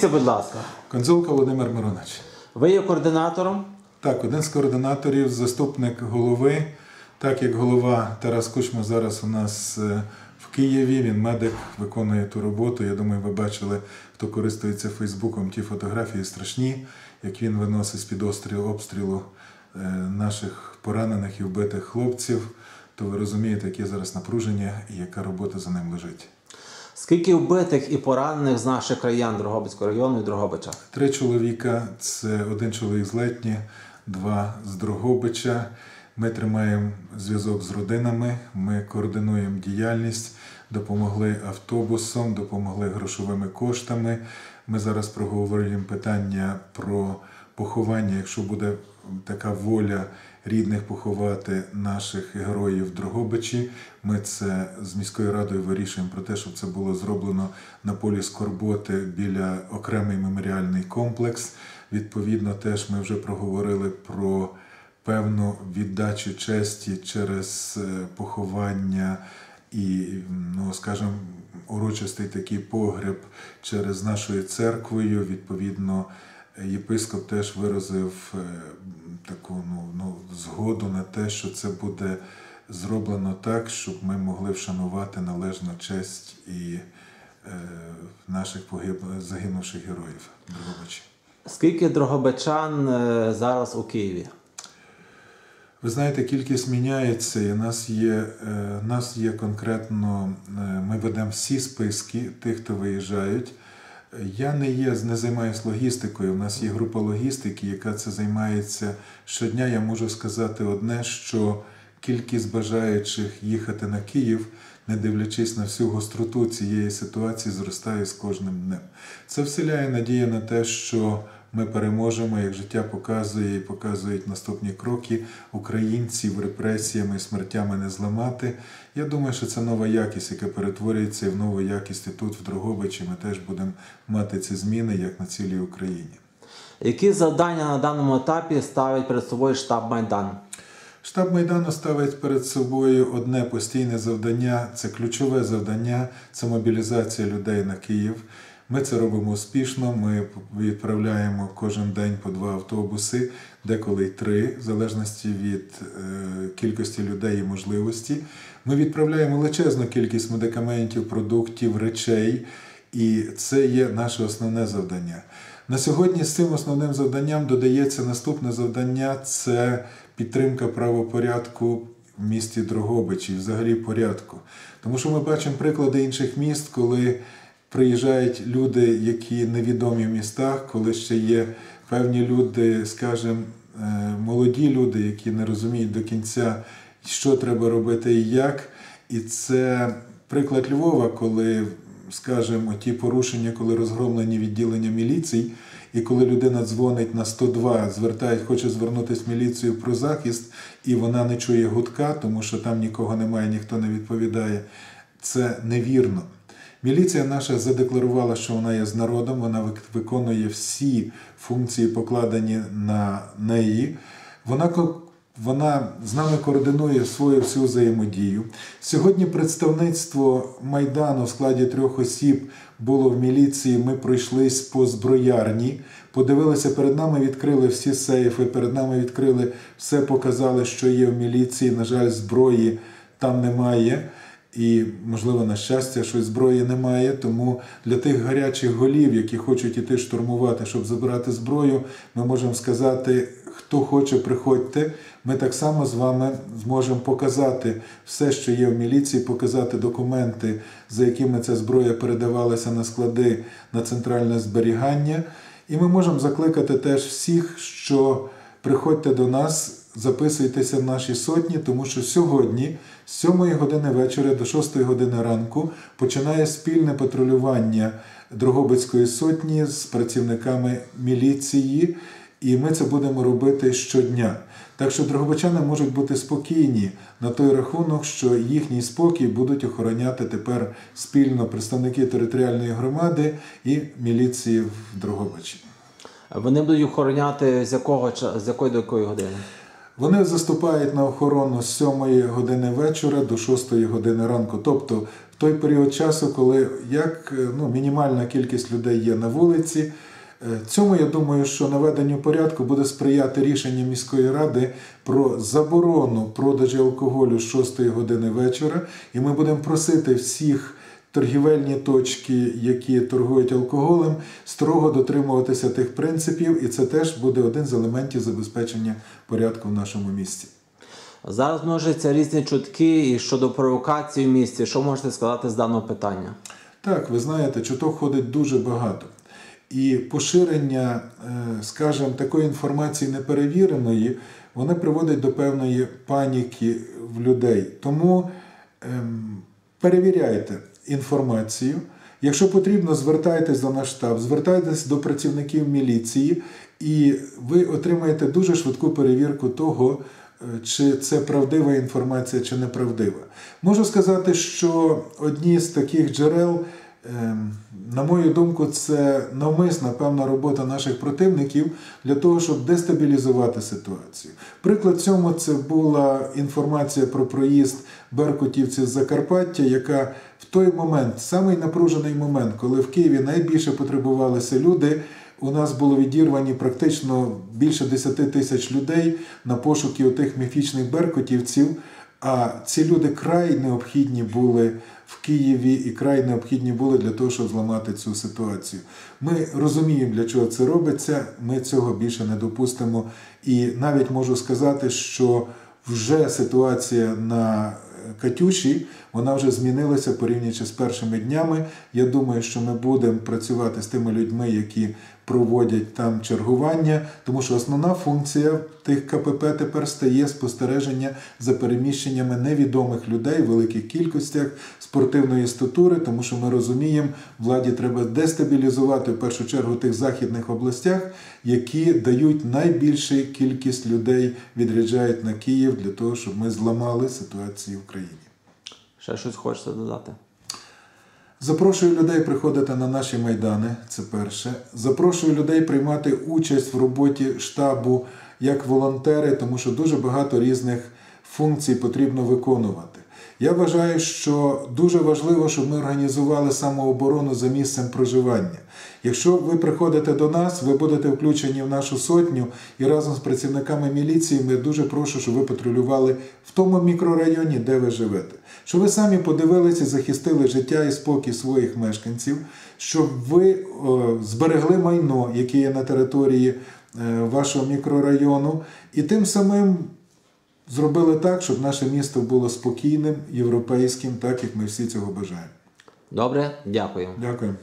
Це, будь ласка. Конзулка Володимир Миронович. Ви є координатором. Так, один з координаторів, заступник голови. Так як голова Тарас Кучма зараз у нас е, в Києві, він медик, виконує ту роботу. Я думаю, ви бачили, хто користується Фейсбуком, ті фотографії страшні, як він виносить з-під острілу обстрілу е, наших поранених і вбитих хлопців. То ви розумієте, яке зараз напруження і яка робота за ним лежить. Скільки вбитих і поранених з наших краян Дрогобицького району і Дрогобича? Три чоловіка це один чоловік з Летні, два з Дрогобича. Ми тримаємо зв'язок з родинами, ми координуємо діяльність, допомогли автобусом, допомогли грошовими коштами. Ми зараз проговорюємо питання про поховання, якщо буде така воля рідних поховати наших героїв в Дрогобичі. Ми це з міською радою вирішуємо про те, щоб це було зроблено на полі Скорботи біля окремий меморіальний комплекс. Відповідно, теж ми вже проговорили про певну віддачу честі через е, поховання і, ну скажімо, урочистий такий погреб через нашою церквою. Відповідно, єпископ теж виразив е, таку ну, ну, згоду на те, що це буде зроблено так, щоб ми могли вшанувати належну честь і е, наших погиб... загинувших героїв Дрогобичі. Скільки дрогобичан е, зараз у Києві? Ви знаєте, кількість міняється, і нас є, е, нас є конкретно, ми ведемо всі списки тих, хто виїжджають. Я не є, не займаюся логістикою. У нас є група логістики, яка це займається щодня. Я можу сказати одне, що кількість бажаючих їхати на Київ, не дивлячись на всю гостроту цієї ситуації, зростає з кожним днем. Це вселяє надію на те, що ми переможемо, як життя показує і показують наступні кроки. Українців репресіями і смертями не зламати. Я думаю, що це нова якість, яка перетворюється і в нову якість і тут, в Дрогобичі. Ми теж будемо мати ці зміни, як на цілій Україні. Які завдання на даному етапі ставить перед собою штаб Майдан? Штаб Майдану ставить перед собою одне постійне завдання це ключове завдання це мобілізація людей на Київ. Ми це робимо успішно. Ми відправляємо кожен день по два автобуси, деколи три, в залежності від е, кількості людей і можливості. Ми відправляємо величезну кількість медикаментів, продуктів, речей, і це є наше основне завдання. На сьогодні з цим основним завданням додається наступне завдання це підтримка правопорядку в місті Дрогобичі, взагалі порядку. Тому що ми бачимо приклади інших міст, коли приїжджають люди, які невідомі в містах, коли ще є певні люди, скажімо, е, молоді люди, які не розуміють до кінця, що треба робити і як. І це приклад Львова, коли, скажімо, ті порушення, коли розгромлені відділення міліцій, і коли людина дзвонить на 102, звертає, хоче звернутися в міліцію про захист, і вона не чує гудка, тому що там нікого немає, ніхто не відповідає. Це невірно. Міліція наша задекларувала, що вона є з народом, вона виконує всі функції, покладені на неї. Вона, вона з нами координує свою всю взаємодію. Сьогодні представництво Майдану в складі трьох осіб було в міліції. Ми пройшлись по зброярні, подивилися перед нами, відкрили всі сейфи, перед нами відкрили все, показали, що є в міліції. На жаль, зброї там немає. І, можливо, на щастя, що зброї немає. Тому для тих гарячих голів, які хочуть іти штурмувати, щоб забирати зброю, ми можемо сказати, хто хоче, приходьте. Ми так само з вами зможемо показати все, що є в міліції, показати документи, за якими ця зброя передавалася на склади на центральне зберігання. І ми можемо закликати теж всіх, що приходьте до нас. Записуйтеся в наші сотні, тому що сьогодні, з 7 години вечора до 6 години ранку, починає спільне патрулювання Дрогобицької сотні з працівниками міліції, і ми це будемо робити щодня. Так що дрогобичани можуть бути спокійні на той рахунок, що їхній спокій будуть охороняти тепер спільно представники територіальної громади і міліції в Дрогобичі. Вони будуть охороняти з якого з якої до якої години? Вони заступають на охорону з 7 години вечора до 6 години ранку. Тобто в той період часу, коли як е, ну, мінімальна кількість людей є на вулиці. Е, Цьому я думаю, що наведенню порядку буде сприяти рішення міської ради про заборону продажу алкоголю з 6 години вечора, і ми будемо просити всіх торгівельні точки, які торгують алкоголем, строго дотримуватися тих принципів, і це теж буде один з елементів забезпечення порядку в нашому місті. Зараз множаться різні чутки і щодо провокацій в місті. Що можете сказати з даного питання? Так, ви знаєте, чуток ходить дуже багато. І поширення, е, скажімо, такої інформації неперевіреної, воно приводить до певної паніки в людей. Тому ем, перевіряйте інформацію. Якщо потрібно, звертайтесь до наш штаб, звертайтесь до працівників міліції, і ви отримаєте дуже швидку перевірку того, е, чи це правдива інформація, чи неправдива. Можу сказати, що одні з таких джерел, на мою думку, це навмисна певна робота наших противників для того, щоб дестабілізувати ситуацію. Приклад цьому це була інформація про проїзд беркутівців з Закарпаття, яка в той момент, самий напружений момент, коли в Києві найбільше потребувалися люди. У нас було відірвані практично більше 10 тисяч людей на пошуки отих міфічних беркутівців. А ці люди край необхідні були в Києві і край необхідні були для того, щоб зламати цю ситуацію. Ми розуміємо, для чого це робиться. Ми цього більше не допустимо. І навіть можу сказати, що вже ситуація на Катюші, вона вже змінилася порівнюючи з першими днями. Я думаю, що ми будемо працювати з тими людьми, які проводять там чергування, тому що основна функція тих КПП тепер стає спостереження за переміщеннями невідомих людей в великих кількостях спортивної статури, тому що ми розуміємо, владі треба дестабілізувати в першу чергу тих західних областях, які дають найбільшу кількість людей, відряджають на Київ для того, щоб ми зламали ситуацію в країні. Ще щось хочете додати? Запрошую людей приходити на наші майдани. Це перше. Запрошую людей приймати участь в роботі штабу як волонтери, тому що дуже багато різних функцій потрібно виконувати. Я вважаю, що дуже важливо, щоб ми організували самооборону за місцем проживання. Якщо ви приходите до нас, ви будете включені в нашу сотню і разом з працівниками міліції ми дуже прошу, щоб ви патрулювали в тому мікрорайоні, де ви живете. Щоб ви самі подивилися, захистили життя і спокій своїх мешканців, щоб ви о, зберегли майно, яке є на території е, вашого мікрорайону, і тим самим зробили так, щоб наше місто було спокійним, європейським, так як ми всі цього бажаємо. Добре, дякую. Дякую.